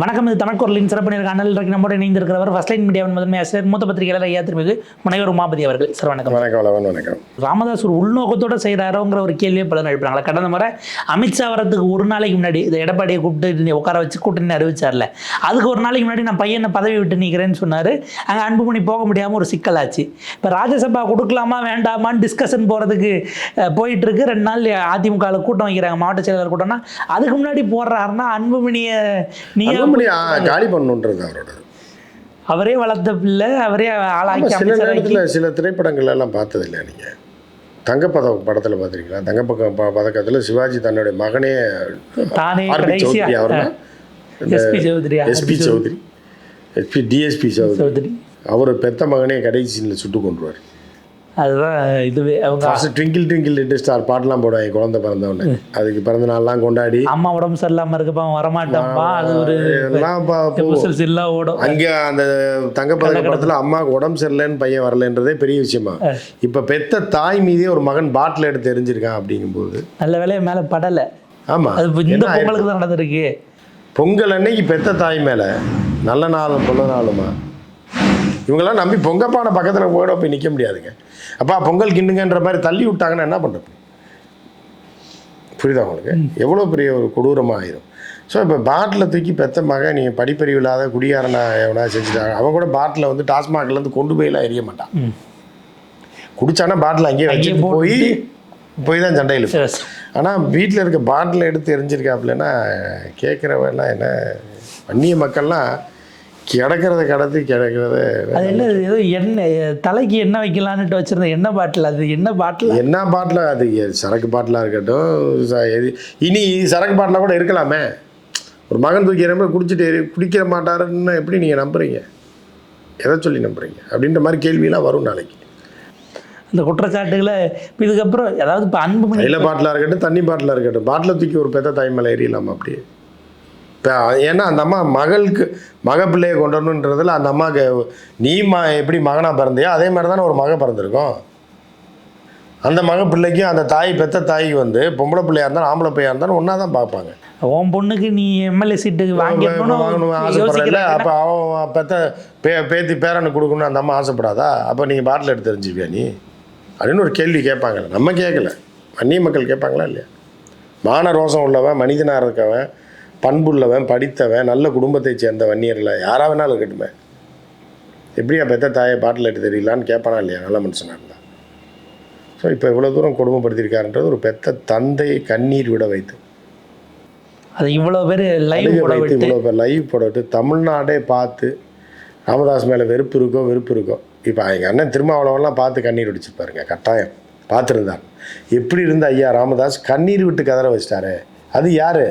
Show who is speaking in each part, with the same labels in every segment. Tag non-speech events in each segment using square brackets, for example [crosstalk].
Speaker 1: வணக்கம் இது தமிழ்குரலின் சிறப்பு நேர்காணல். இன்றைக்கு நம்மோடு இணைந்திருக்கிறவர் ஃபர்ஸ்ட் லைன் மீடியாவின் முதன்மை ஆசிரியர் மூத்த பத்திரிகையாளர் ஐயா திருமிகு முனைவர் உமாபதி அவர்கள். சார் வணக்கம்.
Speaker 2: வணக்கம் வணக்கம்.
Speaker 1: ராமதாஸ் ஒரு உள்நோக்கத்தோட செய்கிறாரோங்கிற ஒரு கேள்வியை பலர் எழுப்புறாங்களா கடந்த முறை அமித்ஷா வரதுக்கு ஒரு நாளைக்கு முன்னாடி இந்த எடப்பாடியை கூப்பிட்டு உட்கார வச்சு கூட்டணி அறிவிச்சார்ல. அதுக்கு ஒரு நாளைக்கு முன்னாடி நான் பையனை பதவி விட்டு நிற்கிறேன்னு சொன்னார். அங்கே அன்புமணி போக முடியாமல் ஒரு சிக்கலாச்சு. இப்போ ராஜ்யசபா கொடுக்கலாமா வேண்டாமான்னு டிஸ்கஷன் போகிறதுக்கு போயிட்டு இருக்கு ரெண்டு நாள் அதிமுகவில் கூட்டம் வைக்கிறாங்க மாவட்ட செயலாளர் கூட்டம்னா. அதுக்கு முன்னாடி போடுறாருன்னா அன்புமணியை நீங்க
Speaker 2: ஆ, காலி பண்ணணுன்றது அவரோட
Speaker 1: அவரே வளர்த்த பிள்ளை அவரே ஆளாக்கி
Speaker 2: சில நேரத்தில் சில திரைப்படங்கள் எல்லாம் பார்த்தது இல்லையா நீங்கள் தங்கப்பதக்கம் படத்தில் பார்த்துருக்கீங்களா தங்கப்பக்கம் ப- பதக்கத்தில் சிவாஜி தன்னுடைய மகனே
Speaker 1: தானே
Speaker 2: Chowdary அவர்னா?
Speaker 1: SP Chowdary
Speaker 2: SP Chowdary. SP DSP Chowdary. அவர் பெத்த மகனே கடைசி சீனில் சுட்டு கொண்டுருவார்
Speaker 1: அதுதான் இதுவே. அவங்க
Speaker 2: ட்விங்கிள் ட்விங்கிள் லிட்டில் ஸ்டார் பாட்டெலாம் போடுவாங்க குழந்தை பிறந்தவொடனே அதுக்கு பிறந்த நாள்லாம் கொண்டாடி.
Speaker 1: அம்மா உடம்பு சரியில்லாம இருக்கப்பா அவன் வரமாட்டான்ப்பா அது ஒரு
Speaker 2: எல்லாம்
Speaker 1: ஓடும்.
Speaker 2: அங்க அந்த தங்கப்பதக்க படத்துல அம்மாவுக்கு உடம்பு சரியில்லைன்னு பையன் வரலன்றதே பெரிய விஷயமா. இப்ப பெத்த தாய் மீதே ஒரு மகன் பாட்டில் எடுத்து எரிஞ்சிருக்கான் அப்படிங்கும்போது.
Speaker 1: நல்ல வேலையை மேல படல.
Speaker 2: ஆமா.
Speaker 1: அது இந்த? பொங்கலுக்கு தான் நடந்திருக்கு.
Speaker 2: பொங்கல் அன்னைக்கு பெத்த தாய் மேல நல்ல நாளும் பொல்ல நாளுமா? இவங்கெல்லாம் நம்பி பொங்கப்பான பக்கத்துல போயிட போய் நிக்க முடியாதுங்க. அப்பா பொங்கல் கிண்டுங்கன்ற மாதிரி தள்ளி விட்டாங்கன்னா என்ன பண்றது? புரியுதா உங்களுக்கு? எவ்வளோ பெரிய ஒரு கொடூரமாக ஆயிரும். ஸோ இப்போ பாட்டில் தூக்கி பெத்த மகன் நீங்கள் படிப்பறிவு இல்லாத குடியாரனா எவனா செஞ்சுட்டாங்க அவன் கூட பாட்டில் வந்து டாஸ்மாக்லேருந்து கொண்டு போயெல்லாம் எரிய மாட்டான். குடிச்சானா பாட்டில் அங்கேயே வச்சுட்டு போய் போய் தான் சண்டையில். ஆனால் வீட்டில் இருக்க பாட்டில் எடுத்து எரிஞ்சிருக்காப்புலன்னா கேட்குறவெல்லாம் என்ன அந்நிய மக்கள்லாம் கிடக்கிறத கடத்தி கிடக்கிறத
Speaker 1: அது என்ன ஏதோ எண்ணெய் தலைக்கு எண்ணெய் வைக்கலான்னுட்டு வச்சிருந்த எண்ணெய் பாட்டில் அது என்ன பாட்டில்?
Speaker 2: என்ன பாட்டில்? அது சரக்கு பாட்டிலாக இருக்கட்டும் இனி சரக்கு பாட்டிலாக கூட இருக்கலாமே. ஒரு மகன் தூக்கி எறியும்போது குடிச்சிட்டு எரி குடிக்க மாட்டாருன்னு எப்படி நீங்கள் நம்புறீங்க? எதை சொல்லி நம்புறீங்க? அப்படின்ற மாதிரி கேள்வியெல்லாம் வரும் நாளைக்கு.
Speaker 1: இந்த குற்றச்சாட்டுகளை இப்ப இதுக்கப்புறம் அதாவது இப்போ அன்புமணி
Speaker 2: கையில் பாட்டிலாக இருக்கட்டும் தண்ணி பாட்டிலாக இருக்கட்டும் பாட்டில் தூக்கி ஒரு பெத்த தாய் மேலே எறியலாமா அப்படியே? ஏன்னா அந்த அம்மா மகளுக்கு மக பிள்ளையை கொண்டு வரணுன்றதுல அந்த அம்மாவுக்கு நீ ம எப்படி மகனாக பிறந்தியோ? அதே மாதிரி தானே ஒரு மக பிறந்திருக்கும். அந்த மக பிள்ளைக்கும் அந்த தாய் பெத்த தாய்க்கு வந்து பொம்பளை பிள்ளையா இருந்தாலும் ஆம்பளை பையனா இருந்தாலும் ஒன்றா தான் பார்ப்பாங்க.
Speaker 1: உன் பொண்ணுக்கு நீ எம்எல்ஏ சீட்டு
Speaker 2: வாங்கணும் ஆசைப்படல அப்போ அவன் பெத்த பே பேத்தி பேரனை கொடுக்கணும்னு அந்த அம்மா ஆசைப்படாதா? அப்போ நீங்கள் பாட்டில் எடுத்து தெரிஞ்சுப்பியா நீ? அப்படின்னு ஒரு கேள்வி கேட்பாங்கல்ல. நம்ம கேட்கல. அந்நிய மக்கள் கேட்பாங்களா இல்லையா? மான ரோசம் உள்ளவன் மனிதனாக இருக்கவன் பண்புள்ளவன் படித்தவன் நல்ல குடும்பத்தை சேர்ந்த வன்னியரில் யாரா வேணாலும் இருக்கட்டுமே. எப்படியா பெத்த தாயை பாட்டில் எடுத்து தெரியலான்னு கேட்பானா இல்லையா? நல்ல மனுஷனாக இருந்தா. ஸோ இப்போ இவ்வளோ தூரம் கொடுமைப்படுத்தியிருக்காருன்றது ஒரு பெத்த தந்தையை கண்ணீர் விட வைத்து.
Speaker 1: அது இவ்வளவு பேர் லைவ்
Speaker 2: வைத்து இவ்வளோ பேர் லைவ் போட விட்டு தமிழ்நாடே பார்த்து ராமதாஸ் மேலே வெறுப்பு இருக்கோ வெறுப்பு இருக்கோ. இப்போ எங்கள் அண்ணன் திருமாவளவன்லாம் பார்த்து கண்ணீர் வடிச்சிருப்பாருங்க கட்டாயம். பார்த்துருந்தார். எப்படி இருந்த ஐயா ராமதாஸ்? கண்ணீர் விட்டு கதற வச்சிட்டாரு. அது யாரு?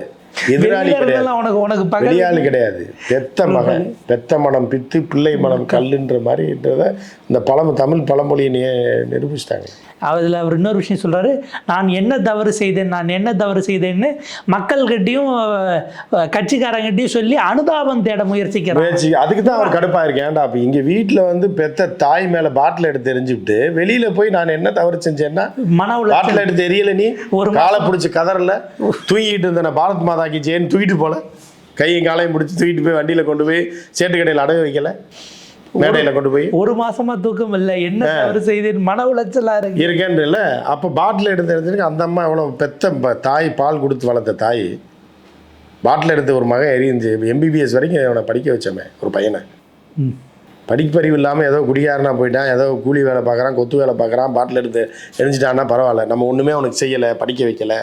Speaker 2: எதிராளி கிடையாது.
Speaker 1: உனக்கு உனக்கு பகல்
Speaker 2: வெளியாள் கிடையாது. பெத்த மகன் பெத்த மனம் பித்து பிள்ளை மனம் கல்லுன்ற மாதிரின்றத இந்த பழம தமிழ் பழமொழியை நிரூபிச்சிட்டாங்க.
Speaker 1: அதில் அவர் இன்னொரு விஷயம் சொல்றாரு நான் என்ன தவறு செய்தேன் நான் என்ன தவறு செய்தேன்னு மக்கள்கிட்டயும் கட்சிக்காரங்கிட்டையும் சொல்லி அனுதாபம் தேட முயற்சிக்கிறார்
Speaker 2: முயற்சி அதுக்கு தான் அவர் கடுப்பா இருக்கேன் ஏன்டா அப்போ? இங்கே வீட்டில் வந்து பெத்த தாய் மேலே பாட்டில் எடுத்து எரிஞ்சுவிட்டு வெளியில் போய் நான் என்ன தவறு செஞ்சேன்னா
Speaker 1: மன
Speaker 2: பாட்டில் எடுத்து எரியல நீ?
Speaker 1: ஒரு
Speaker 2: காலை பிடிச்சி கதறல? தூங்கிட்டு இருந்த பாரத் மாதா ஜெயின் தூக்கிட்டு போல. கையும் காலையும் பிடிச்சி தூக்கிட்டு போய் வண்டியில் கொண்டு போய் சேட்டு கடையில் அடகு வைக்கல. மேடையில் கொண்டு போய்.
Speaker 1: ஒரு மாசமா தூக்கம் இல்லை. என்ன தவறு செய்தேன் மன உளைச்சலா இருக்கு.
Speaker 2: இருக்கேன்றல அப்போ பாட்டில் எடுத்து எரிஞ்சிருக்கு அந்த அம்மா எவ்வளோ பெத்த தாய் பால் கொடுத்து வளர்த்த தாய். பாட்டில் எடுத்து ஒரு மகன் எரிஞ்சு எம்பிபிஎஸ் வரைக்கும் அவனை படிக்க வச்சோமே ஒரு பையனை. படிப்பறிவு இல்லாமல் ஏதோ குடிகாரனா போயிட்டான் ஏதோ கூலி வேலை பார்க்குறான் கொத்து வேலை பார்க்குறான் பாட்டில் எடுத்து எரிஞ்சிட்டான்னா பரவாயில்ல. நம்ம ஒன்றுமே அவனுக்கு செய்யலை படிக்க வைக்கல.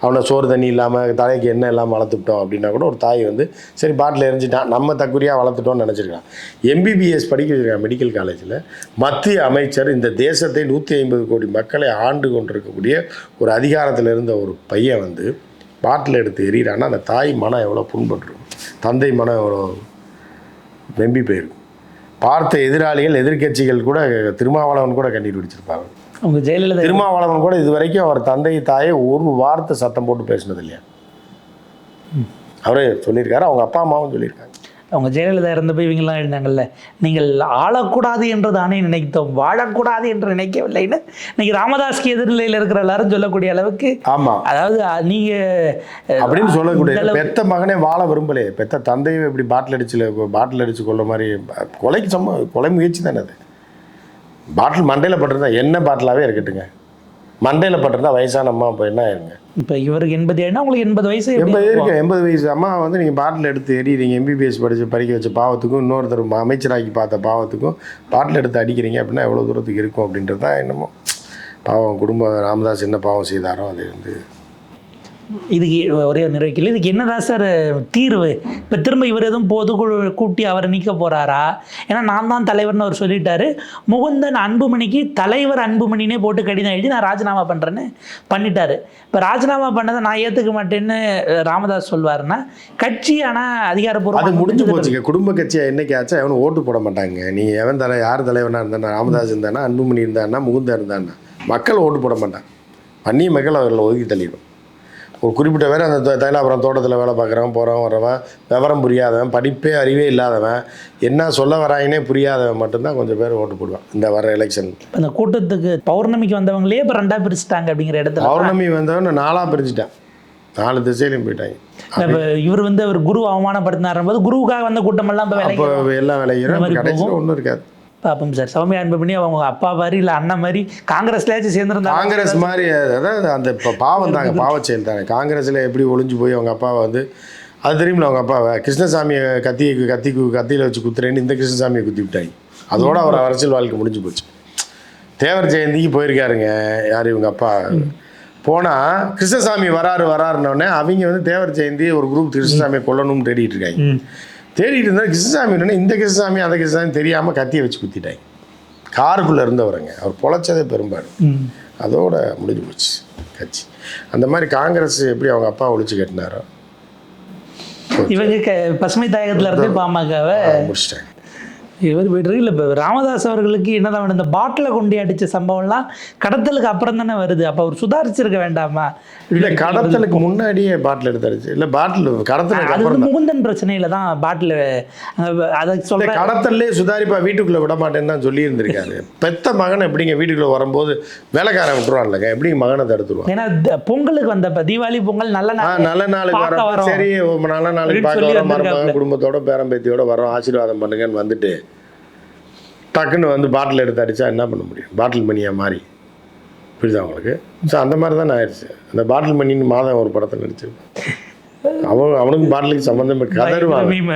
Speaker 2: அவனை சோறு தண்ணி இல்லாமல் தலைக்கு எண்ணெய் இல்லாமல் வளர்த்துட்டோம் அப்படின்னா கூட ஒரு தாய் வந்து சரி பாட்டில் எரிஞ்சிட்டான் நம்ம தக்குரியாக வளர்த்துட்டோம்னு நினச்சிருக்கான். எம்பிபிஎஸ் படிக்க வச்சுருக்கான் மெடிக்கல் காலேஜில் மத்திய அமைச்சர் இந்த தேசத்தை நூற்றி ஐம்பது கோடி மக்களை ஆண்டு கொண்டிருக்கக்கூடிய ஒரு அதிகாரத்தில் இருந்த ஒரு பையன் வந்து பாட்டில் எடுத்து எறிகிறான்னா அந்த தாய் மனம் எவ்வளோ புண்பட்டுருக்கும் தந்தை மனம் எவ்வளோ வெம்பி போயிருக்கும். பார்த்த எதிராளிகள் எதிர்க்கட்சிகள் கூட திருமாவளவன் கூட கண்ணீர் பிடிச்சிருப்பாங்க
Speaker 1: அவங்க ஜெயலலிதா
Speaker 2: திருமாவளவன் கூட இது வரைக்கும் அவர் தந்தை தாயை ஒரு வார்த்தை சத்தம் போட்டு பேசினது இல்லையா? அவரே சொல்லியிருக்காரு அவங்க அப்பா அம்மாவும் சொல்லியிருக்காங்க.
Speaker 1: அவங்க ஜெயலலிதா இறந்தப்போ இவங்கெல்லாம் எழுந்தாங்கல்ல நீங்கள் ஆளக்கூடாது என்று தானே நினைத்தோம் வாழக்கூடாது என்று நினைக்கவில்லைன்னு இன்னைக்கு ராமதாஸ்க்கு எதிர்நிலையில் இருக்கிற எல்லாரும் சொல்லக்கூடிய அளவுக்கு
Speaker 2: ஆமா.
Speaker 1: அதாவது அஹ், நீங்க அஹ்,
Speaker 2: அப்படின்னு சொல்லக்கூடிய பெத்த மகனே வாழ விரும்பலையே பெத்த தந்தையை இப்படி பாட்டில் அடிச்சுல பாட்டில் அடிச்சு கொள்ள மாதிரி கொலைக்கு சம்ம கொலை முயற்சி தானே அது? பாட்டில் மண்டையில் பட்டிருந்தா என்ன பாட்டிலாவே இருக்கட்டுங்க மண்டையில் பட்டிருந்தா வயசான அம்மா இப்போ என்ன ஆயிருங்க?
Speaker 1: இப்ப இவருக்கு எண்பது ஏழுனா உங்களுக்கு எண்பது வயசு
Speaker 2: எண்பது? இருக்கு எண்பது வயசு. அம்மா வந்து நீங்கள் பாட்டில் எடுத்து எறிகிறீங்க எம்பிபிஎஸ் படித்து படிக்க வச்ச பாவத்துக்கும் இன்னொருத்தர் அமைச்சராக்கி பார்த்த பாவத்துக்கும் பாட்டில் எடுத்து அடிக்கிறீங்க அப்படின்னா எவ்வளோ தூரத்துக்கு இருக்கும் அப்படின்றது தான் என்னமோ. பாவம் குடும்ப ராமதாஸ் என்ன பாவம் செய்தாரோ அது வந்து
Speaker 1: இதுக்கு ஒரே நிறைவேக்கல இதுக்கு என்னதான் சார் தீர்வு? இப்போ திரும்ப இவர் எதுவும் பொதுக்குழு கூட்டி அவரை நீக்க போறாரா? ஏன்னா நான் தான் தலைவர்னு அவர் சொல்லிட்டாரு. முகுந்தன் அன்புமணிக்கு தலைவர் அன்புமணினே போட்டு கடிதம் எழுதி நான் ராஜினாமா பண்ணுறேன்னு பண்ணிட்டாரு. இப்போ ராஜினாமா பண்ணதை நான் ஏற்றுக்க மாட்டேன்னு ராமதாஸ் சொல்வாருன்னா கட்சி ஆனால்
Speaker 2: அது
Speaker 1: அதிகாரப்பூர்வம்
Speaker 2: முடிஞ்சு போச்சுங்க. குடும்ப கட்சியா என்னைக்கு ஆச்சா எவனும் ஓட்டு போட மாட்டாங்க. நீ எவன் தலை யார் தலைவனா இருந்தானா ராமதாஸ் இருந்தானா அன்புமணி இருந்தானா முகுந்தா இருந்தானா மக்கள் ஓட்டு போட மாட்டாங்க. அந்நிய மக்கள் அவர்களை ஒதுக்கி தள்ளிடும். ஒரு குறிப்பிட்ட பேர் அந்த தைலாபுரம் தோட்டத்தில் வேலை பார்க்குறவன் போகிறவன் வர்றவன் விவரம் புரியாதவன் படிப்பே அறிவே இல்லாதவன் என்ன சொல்ல வராங்கன்னே புரியாதவன் மட்டும்தான் கொஞ்சம் பேர் ஓட்டு போடுவான் இந்த வர எலெக்ஷன்
Speaker 1: அந்த கூட்டத்துக்கு பௌர்ணமிக்கு வந்தவங்களே இப்போ ரெண்டா பிரிச்சுட்டாங்க அப்படிங்கிற இடத்துல.
Speaker 2: பௌர்ணமி வந்தவன் நாலாக பிரிச்சுட்டான் நாலு திசையிலையும் போயிட்டாங்க.
Speaker 1: இப்போ இவர் வந்து அவர் குரு அவமானப்படுத்தினார் போது குருவுக்காக வந்த கூட்டமெல்லாம் இப்போ
Speaker 2: எல்லாம்
Speaker 1: மாதிரி
Speaker 2: கடைசியில் ஒன்றும் இருக்காது.
Speaker 1: பார்ப்போம் சார். சௌமியா அன்புமணி அவங்க அப்பா மாதிரி இல்லை அண்ணன் மாதிரி காங்கிரஸ்லயாச்சும் சேர்ந்துருந்தாங்க
Speaker 2: காங்கிரஸ் மாதிரி அதாவது அந்த இப்போ பாவம் தாங்க [laughs] பாவச் செயல் காங்கிரஸில் எப்படி ஒளிஞ்சு போய் அவங்க அப்பாவை வந்து அது தெரியுமில்ல அவங்க அப்பாவை? கிருஷ்ணசாமியை கத்தி கத்தி கத்தியில வச்சு குத்துறேன்னு இந்த கிருஷ்ணசாமியை குத்தி விட்டாங்க. அதோட அவர் அரசியல் வாழ்க்கை முடிஞ்சு போச்சு. தேவர் ஜெயந்திக்கு போயிருக்காருங்க. யார் இவங்க அப்பா? போனால் கிருஷ்ணசாமி வராரு வராருன்னொடனே அவங்க வந்து தேவர் ஜெயந்தி ஒரு குரூப் கிருஷ்ணசாமியை கொல்லணும்னு தேடிட்டு இருக்காங்க. தேடிட்டு இருந்தால் கிருஷ்ணசாமி என்னன்னா இந்த கிருஷ்ணசாமி அந்த கிருஷ்ணசாமி தெரியாமல் கத்தியை வச்சு குத்திட்டாங்க. காருக்குள்ளே இருந்தவருங்க. அவர் பொழைச்சதே பெரும்பாடு.
Speaker 1: ம்.
Speaker 2: அதோட முடிஞ்சு போச்சு கட்சி. அந்த மாதிரி காங்கிரஸ் எப்படி அவங்க அப்பா ஒழிச்சு கட்டினாரோ?
Speaker 1: இவங்க பசுமை தாயகத்துல இருந்து பாமகவை
Speaker 2: முடிச்சிட்டாங்க.
Speaker 1: இவர் போயிட்டு இல்லை இப்போ ராமதாஸ் அவர்களுக்கு என்னதான் இந்த பாட்டிலை கொண்டு அடிச்ச சம்பவம்லாம் கடத்தலுக்கு அப்புறம் தானே வருது. அப்போ அவர் சுதாரிச்சிருக்க வேண்டாமா?
Speaker 2: இல்லை கடத்தலுக்கு முன்னாடியே பாட்டில் எடுத்தாருச்சு இல்லை பாட்டில் கடத்தலுக்கு
Speaker 1: அது முகுந்தன் பிரச்சனையில தான் பாட்டில் அதை சொல்ற
Speaker 2: கடத்தல்லே சுதாரிப்பா வீட்டுக்குள்ளே விட மாட்டேன்னு தான் சொல்லி இருந்திருக்காரு பெத்த மகனை எப்படிங்க வீட்டுக்குள்ளே வரும்போது வேலைக்காரன் விட்டுருவான்லங்க எப்படி மகனை தடுத்துருவான்?
Speaker 1: ஏன்னா பொங்கலுக்கு வந்தப்ப தீபாவளி பொங்கல் நல்ல நாள்
Speaker 2: நல்ல நாளுக்கு வரோம். சரி நல்ல நாளைக்கு பார்க்க
Speaker 1: சொல்லி
Speaker 2: வரோம் மருமகன். குடும்பத்தோட பேரம்பேத்தியோட வரோம் ஆசீர்வாதம் பண்ணுங்கன்னு வந்துட்டு டக்குன்னு வந்து பாட்டில் எடுத்து அடிச்சா என்ன பண்ண முடியும்? பாட்டில் மணியா மாறி. புரியுதா உங்களுக்கு? ஸோ அந்த மாதிரி தான் ஆயிடுச்சு. அந்த பாட்டில் மணின்னு மாதம் ஒரு படத்தை நடிச்சு அவன் அவனுக்கு பாட்டிலுக்கு சம்மந்தம் கதருவான்
Speaker 1: மீம.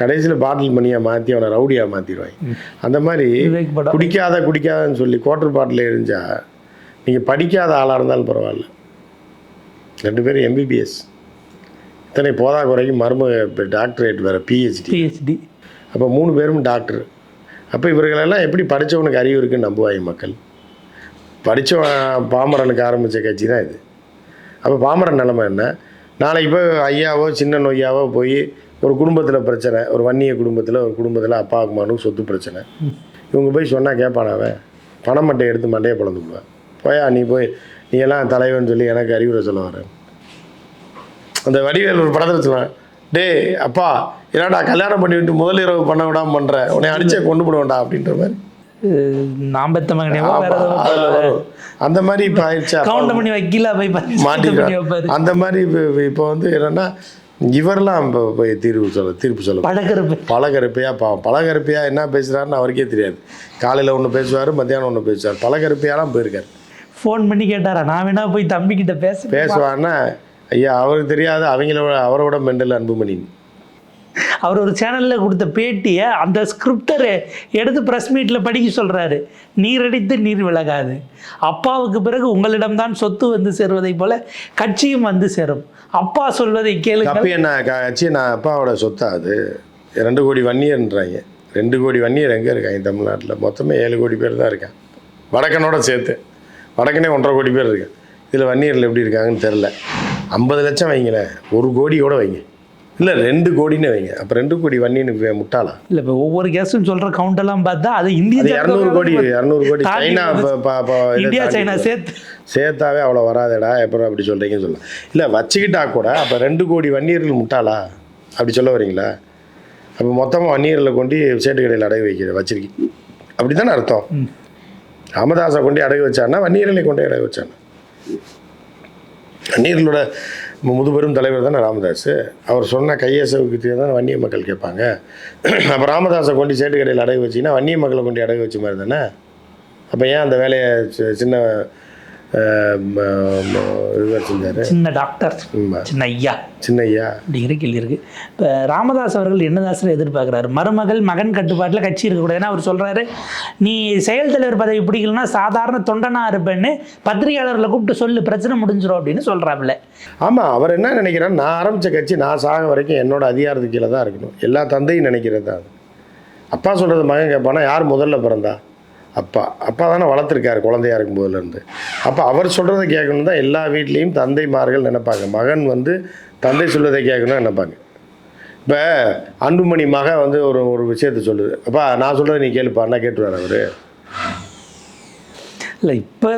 Speaker 2: கடைசியில் பாட்டில் மணியாக மாற்றி அவனை ரவுடியாக மாற்றிடுவாங்க அந்த மாதிரி. குடிக்காத குடிக்காதன்னு சொல்லி குவார்டர் பாட்டில் எரிஞ்சா நீங்கள் படிக்காத ஆளாக இருந்தாலும் பரவாயில்ல. ரெண்டு பேரும் எம்பிபிஎஸ் இத்தனை போதா குறைக்கு மருமக டாக்டரேட் வேறு பிஹெச்டி
Speaker 1: PhD
Speaker 2: அப்போ மூணு பேரும் டாக்டர் அப்போ இவர்களெல்லாம் எப்படி படித்தவனுக்கு அறிவு இருக்குன்னு நம்புவாங்க மக்கள்? படித்தவன் பாமரனுக்கு ஆரம்பித்த கட்சி தான் இது. அப்போ பாமரன் நிலமை என்ன? நாளைக்கு போய் ஐயாவோ சின்ன நொய்யாவோ போய் ஒரு குடும்பத்தில் பிரச்சனை ஒரு வன்னிய குடும்பத்தில் ஒரு குடும்பத்தில் அப்பாவுக்கு மனுக்கு சொத்து பிரச்சனை. இவங்க போய் சொன்னால் கேட்பான் அவன்? பணம் மட்டை எடுத்து மண்டையை பிளந்துடுவேன் போயா நீ போய் நீ எல்லாம் தலைவன் சொல்லி எனக்கு அறிவுரை சொல்ல வரேன் அந்த வடிவேல் ஒரு படத்தில் சொல்லுவேன் டேய் அப்பா என்னடா கல்யாணம் பண்ணிவிட்டு முதல் இரவு பண்ண விடாம பண்ற? உன்னை அடிச்சே கொண்டு போடுவேன்டா அப்படின்ற மாதிரி.
Speaker 1: நான் பெத்த.
Speaker 2: அந்த மாதிரி இப்போ ஆயிடுச்சு அப்பா.
Speaker 1: கவுண்ட் பண்ணி வக்கீலா போய் பண்ணி பண்ணி
Speaker 2: மாட்டிக்கிறார்
Speaker 1: வைப்பாரு.
Speaker 2: அந்த மாதிரி இப்போ இப்போ வந்து என்னன்னா இவரெல்லாம் இப்போ போய் தீர்வு சொல்ல தீர்ப்பு சொல்ல
Speaker 1: பழகிறது
Speaker 2: பழகருப்பையா பாவம் பழகருப்பையா என்ன பேசுறாருன்னு அவருக்கே தெரியாது. காலையில் ஒன்று பேசுவார் மத்தியானம் ஒன்று பேசுவார். பழகருப்பையாலாம் போயிருக்காரு.
Speaker 1: ஃபோன் பண்ணி கேட்டாரா? நான் வேணா போய் தம்பி கிட்ட பேச
Speaker 2: பேசுவார்னா ஐயா அவருக்கு தெரியாது அவங்களோட அவரோட மெண்டல் அன்புமணி.
Speaker 1: அவர் ஒரு சேனல்ல கொடுத்த பேட்டியை அந்த ஸ்கிரிப்டரை எடுத்து ப்ரெஸ் மீட்ல படிக்க சொல்றாரு. நீர் அடித்து நீர் விலகாது. அப்பாவுக்கு பிறகு உங்களிடம்தான் சொத்து வந்து சேருவதை போல கட்சியும் வந்து சேரும். அப்பா சொல்வதை கேளுங்கள்.
Speaker 2: தப்பி என்ன கட்சி நான் அப்பாவோட சொத்தா அது? ரெண்டு கோடி வன்னியர்ன்றாங்க. ரெண்டு கோடி வன்னியர் எங்கே இருக்காங்க தமிழ்நாட்டில்? மொத்தமே ஏழு கோடி பேர் தான் இருக்கான் வடக்கனோட சேர்த்து. வடக்கனே ஒன்றரை கோடி பேர் இருக்கான் இதில் வன்னியரில் எப்படி இருக்காங்கன்னு தெரில ஐம்பது லட்சம் வைங்களேன். ஒரு கோடியோட வைங்க. இல்லை ரெண்டு கோடின்னு வைங்க. அப்போ ரெண்டு கோடி வன்னியனுக்கு முட்டாளா?
Speaker 1: இல்ல இப்போ ஒவ்வொரு கேஸும் சொல்ற கவுண்ட் எல்லாம் பார்த்தா அது இந்திய
Speaker 2: இரநூறு கோடி இரநூறு கோடி. சைனா
Speaker 1: வருது.
Speaker 2: ப- ப- ப- இதை
Speaker 1: இந்தியா சைனா. சேர்த்து.
Speaker 2: சேர்த்தாவே அவ்வளோ வராதடா எப்போ அப்படி சொல்கிறீங்கன்னு சொல்லலாம். இல்லை வச்சுக்கிட்டா கூட அப்போ ரெண்டு கோடி வன்னியர்கள் முட்டாளா? அப்படி சொல்ல வரீங்களா? அப்போ மொத்தமாக வன்னியரில் கொண்டு சேட்டு கடையில் அடகு வைக்கிற வச்சிருக்கி அப்படி தானே அர்த்தம். ராமதாஸை கொண்டு அடகு வச்சான்னா வன்னியர்களை கொண்டு அடகு வச்சானா வன்னியர்களோட முதுபெரும் தலைவர் தானே ராமதாஸ்? அவர் சொன்ன கையசவுக்கு தான் வன்னிய மக்கள் கேட்பாங்க. அப்போ ராமதாஸை கொண்டு சேட்டு கடையில் அடகு வச்சிங்கன்னா வன்னிய மக்களை கொண்டு அடகு வச்ச மாதிரி தானே? அப்போ ஏன் அந்த வேலையை சி- சின்ன இவர் செஞ்சார்
Speaker 1: சின்ன டாக்டர் சின்ன ஐயா.
Speaker 2: சின்ன ஐயா.
Speaker 1: அப்படிங்கிற கேள்வி இருக்கு. இப்போ ராமதாஸ் அவர்கள் என்னதாசரை எதிர்பார்க்குறாரு? மருமகள் மகன் கட்டுப்பாட்டில் கட்சி இருக்கக்கூடாது. ஏன்னா அவர் சொல்றாரு நீ செயல் தலைவர் பதவி பிடிக்கலன்னா சாதாரண தொண்டனா இருப்பேன்னு பத்திரிகையாளர்களை கூப்பிட்டு சொல்லு பிரச்சனை முடிஞ்சிடும் அப்படின்னு சொல்றாப்புல.
Speaker 2: ஆமாம் அவர் என்ன நினைக்கிறார்? நான் ஆரம்பித்த கட்சி நான் சாக வரைக்கும் என்னோட அதிகாரத்துக்கு கீழே தான் இருக்கணும். எல்லா தந்தையும் நினைக்கிறது தான் அப்பா சொல்கிறது மகன் கேட்பானா யார் முதல்ல பிறந்தா? அப்பா அப்பா தானே வளர்த்துருக்காரு குழந்தையா இருக்கும் போதுலேருந்து அப்போ அவர் சொல்கிறத கேட்கணும் தான் எல்லா வீட்லேயும் தந்தைமார்கள் நினைப்பாங்க. மகன் வந்து தந்தை சொல்வதை கேட்கணும்னு நினைப்பாங்க. இப்போ அன்புமணி மக வந்து ஒரு ஒரு விஷயத்த சொல்லுது. அப்பா நான் சொல்கிறத நீ கேளுப்பா என்ன கேட்டுருவார் அவர்.
Speaker 1: இல்லை இப்போ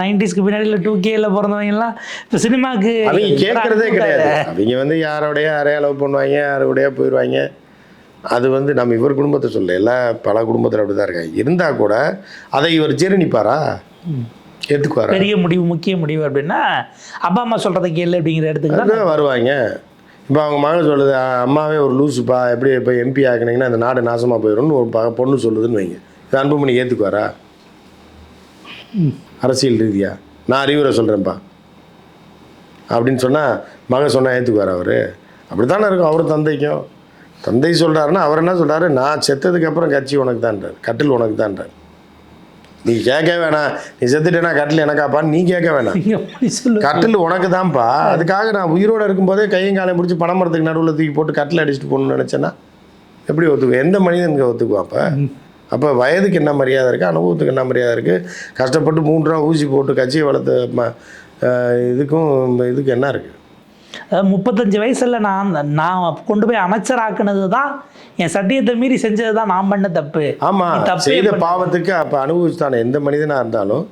Speaker 1: நைன்டிஸ்க்கு பின்னாடி இல்லை டூ கேல பிறந்தவங்கலாம் இப்போ சினிமாவுக்கு
Speaker 2: அவங்க கேட்குறதே கிடையாது. அவங்க வந்து யாரோடைய யாரையா லவ் பண்ணுவாங்க யாரோடைய போயிடுவாங்க அது வந்து நம்ம இவர் குடும்பத்தை சொல்ல எல்லா பல குடும்பத்தில் அப்படி தான் இருக்காங்க. இருந்தால் கூட அதை இவர் ஜீரணிப்பாரா? ஏற்றுக்குவாரா
Speaker 1: பெரிய முடிவு முக்கிய முடிவு அப்படின்னா அப்பா அம்மா சொல்றதை கேளு அப்படிங்கிற இடத்துக்கு தான்
Speaker 2: வருவாங்க. இப்போ அவங்க மகன் சொல்லுது "அ, அம்மாவே ஒரு லூசுப்பா எப்படி இப்போ எம்பி ஆக்குனீங்கன்னா அந்த நாடு நாசமாக போயிடும்னு ஒரு பொண்ணு சொல்லுதுன்னு வைங்க. இது அன்புமணி ஏற்றுக்குவாரா அரசியல் ரீதியா. நான் அறிவுரை சொல்கிறேன்ப்பா அப்படின்னு சொன்னால் மகன் சொன்னால் ஏற்றுக்குவார் அவர்? அப்படி தானே இருக்கும் அவர் தந்தைக்கும். தந்தை சொல்கிறாருன்னா அவர் என்ன சொல்கிறாரு நான் செத்ததுக்கு அப்புறம் கட்சி உனக்கு தான்றார் கட்டில் உனக்கு தான்றார் நீ கேட்க வேணாம். நீ செத்துட்டேன்னா கட்டில் எனக்காப்பான்னு நீ கேட்க வேணாம். கட்டில் உனக்கு தான்ப்பா அதுக்காக நான் உயிரோடு இருக்கும்போதே கையும் காலையும் பிடிச்சி பனைமரத்துக்கு நடுவில் தூக்கி போட்டு கட்டில் அடிச்சுட்டு போகணும்னு நினச்சேன்னா எப்படி ஒத்துக்குவேன் எந்த மனிதனுக்கு ஒத்துக்குவான் அப்போ? அப்போ வயதுக்கு என்ன மரியாதை இருக்குது அனுபவத்துக்கு என்ன மரியாதை இருக்குது கஷ்டப்பட்டு மூன்று ரூபா ஊசி போட்டு கட்சியை வளர்த்து இதுக்கும் இதுக்கு என்ன இருக்குது
Speaker 1: முப்பத்தஞ்சு வயசுல நான் நான் கொண்டு போய் அமைச்சராக்குனது தான் என் சத்தியத்தை மீறி செஞ்சது தான் நான் பண்ண தப்பு.
Speaker 2: ஆமாம் செய்த பாவத்துக்கு அப்போ அனுபவிச்சுதானே எந்த மனிதனாக இருந்தாலும்.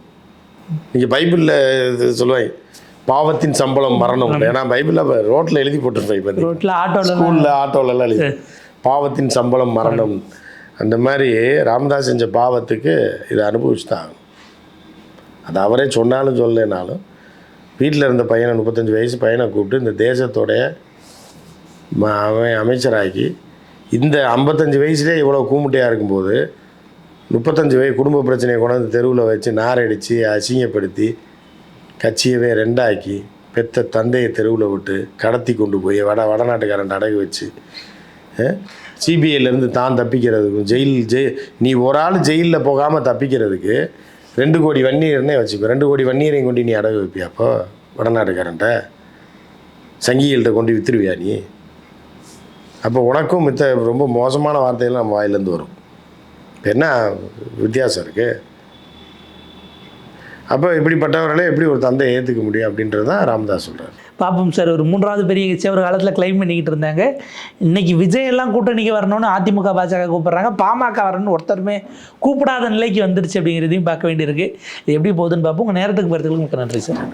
Speaker 2: நீங்கள் பைபிளில் இது சொல்லுவாங்க பாவத்தின் சம்பளம் மரணம். ஏன்னா பைபிளில் ரோட்டில் எழுதி போட்டிருப்பேன் இப்போ
Speaker 1: ரோட்ல ஆட்டோல
Speaker 2: ஸ்கூலில் ஆட்டோலலாம் எழுதி. பாவத்தின் சம்பளம் மரணம். அந்த மாதிரி ராமதாஸ் செஞ்ச பாவத்துக்கு இதை அனுபவிச்சு தான் ஆகணும் அது அவரே சொன்னாலும் சொல்லலைனாலும் வீட்டில் இருந்த பையனை முப்பத்தஞ்சு வயசு பையனை கூப்பிட்டு இந்த தேசத்தோடைய ம- அவன் அமைச்சராக்கி இந்த ஐம்பத்தஞ்சு வயசுலேயே இவ்வளோ கூமுட்டையாக இருக்கும்போது முப்பத்தஞ்சு வயசு குடும்ப பிரச்சனையை கொண்டாந்து தெருவில் வச்சு நாரடித்து அசிங்கப்படுத்தி கட்சியவே ரெண்டாக்கி பெத்த தந்தையை தெருவில் விட்டு கடத்தி கொண்டு போய் வட வடநாட்டுக்காரன் அடகு வச்சு சிபிஐலேருந்து தான் தப்பிக்கிறதுக்கும் ஜெயில் ஜெய் நீ ஒரு ஆள் ஜெயிலில் போகாமல் தப்பிக்கிறதுக்கு ரெண்டு கோடி வன்னியர்னே வச்சுக்கோ. ரெண்டு கோடி வன்னியரையும் கொண்டு நீ அடகு வைப்பியா அப்போ? வடநாட்டுக்காரன்ட்ட? சங்கிகள்கிட்ட கொண்டு வித்துருவியா நீ? அப்போ உனக்கும் மித்த ரொம்ப மோசமான வார்த்தைகள் நம்ம வாயிலேருந்து வரும். இப்போ என்ன வித்தியாசம் இருக்குது அப்போ இப்படிப்பட்டவர்களே எப்படி ஒரு தந்தையை ஏற்றுக்க முடியும் அப்படின்றது தான் ராமதாஸ் சொல்கிறார்
Speaker 1: பாப்போம் சார். ஒரு மூன்றாவது பெரிய கட்சி ஒரு காலத்தில் கிளைம் பண்ணிக்கிட்டு இருந்தாங்க. இன்னைக்கு விஜய் எல்லாம் கூட்டணிக்கு வரணும்னு அதிமுக பாஜக கூப்பிட்றாங்க. பாமக வரணும்னு ஒருத்தருமே கூப்பிடாத நிலைக்கு வந்துருச்சு அப்படிங்கிறதையும் பார்க்க வேண்டியிருக்கு. இது எப்படி போகுதுன்னு பார்ப்போம் உங்கள் நேரத்துக்கு போகிறதுக்கு மிக்க நன்றி சார்.